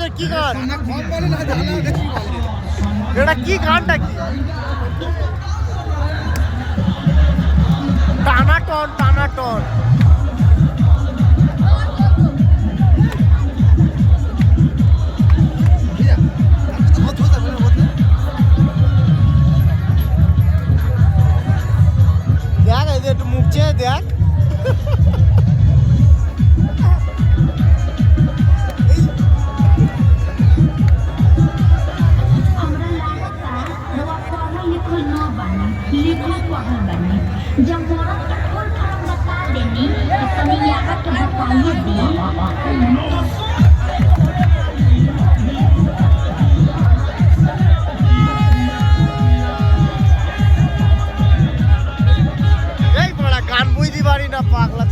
তোর কি গান? এটা কি গানটা কি? টানা টন টানা টন দেখ একটু মুখ দেখ। no bunny, little quail bunny. Jamboran katul karang bata deni, kasani yakat kabataya di. পাগলা